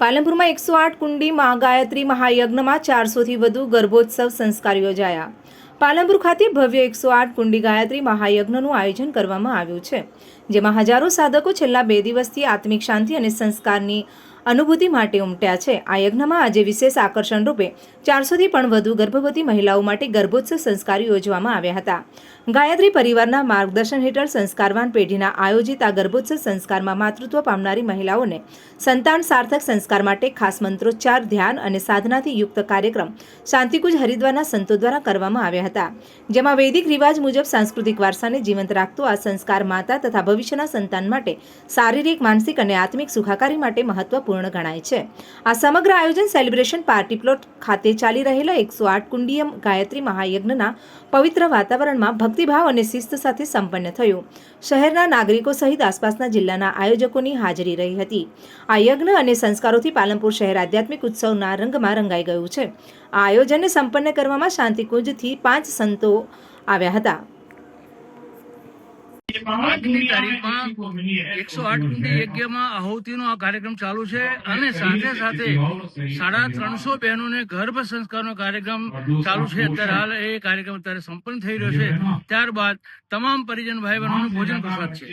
પાલનપુરમાં એકસો આઠ કુંડી મા ગાયત્રી મહાયજ્ઞમાં ચારસોથી વધુ ગર્ભોત્સવ સંસ્કાર યોજાયા. પાલનપુર ખાતે ભવ્ય એકસો આઠ કુંડી ગાયત્રી મહાયજ્ઞનું આયોજન કરવામાં આવ્યું છે, જેમાં હજારો સાધકો છેલ્લા બે દિવસથી આત્મિક શાંતિ અને સંસ્કારની અનુભૂતિ માટે ઉમટ્યા છે. આ યજ્ઞમાં આજે વિશેષ આકર્ષણ રૂપે ચારસોથી પણ વધુ ગર્ભવતી મહિલાઓ માટે ગર્ભોત્સવ સંસ્કાર યોજવામાં આવ્યા હતા. ગાયત્રી પરિવારના માર્ગદર્શન હેઠળ સંસ્કારવાન પેઢીના આયોજિત આ ગર્ભોત્સવ સંસ્કારમાં માતૃત્વ પામનારી મહિલાઓને સંતાન સાર્થક સંસ્કાર માટે ખાસ મંત્રોચ્ચાર, ધ્યાન અને સાધનાથી યુક્ત કાર્યક્રમ શાંતિકુંજ હરિદ્વારના સંતો દ્વારા કરવામાં આવ્યા હતા. જેમાં વૈદિક રિવાજ મુજબ સાંસ્કૃતિક વારસાને જીવંત રાખતો આ સંસ્કાર માતા તથા ભવિષ્યના સંતાન માટે શારીરિક, માનસિક અને આત્મિક સુખાકારી માટે મહત્વપૂર્ણ ગણાય છે. આ સમગ્ર આયોજન સેલિબ્રેશન પાર્ટી પ્લોટ ખાતે ચાલી રહેલા એકસો આઠ કુંડીય ગાયત્રી મહાયજ્ઞના પવિત્ર વાતાવરણમાં ભક્તિભાવ અને શિસ્ત સાથે સંપન્ન થયું. શહેરના નાગરિકો સહિત આસપાસના જિલ્લાના આયોજકોની હાજરી રહી હતી. આ યજ્ઞ અને સંસ્કારોથી પાલનપુર શહેર આધ્યાત્મિક ઉત્સવના રંગમાં રંગાઈ ગયું છે. આ આયોજનને સંપન્ન કરવામાં શાંતિકુંજથી પાંચ સંતો આવ્યા હતા. આજની તારીખમાં એકસો આઠ કુંડી યજ્ઞમાં આહુતિનો આ કાર્યક્રમ ચાલુ છે અને સાથે સાથે સાડા ત્રણસો બહેનોને ગર્ભ સંસ્કારનો કાર્યક્રમ ચાલુ છે. અત્યારે હાલ એ કાર્યક્રમ અત્યારે સંપન્ન થઈ રહ્યો છે. ત્યારબાદ તમામ પરિજન ભાઈ બહેનોનું ભોજન પ્રસાદ છે.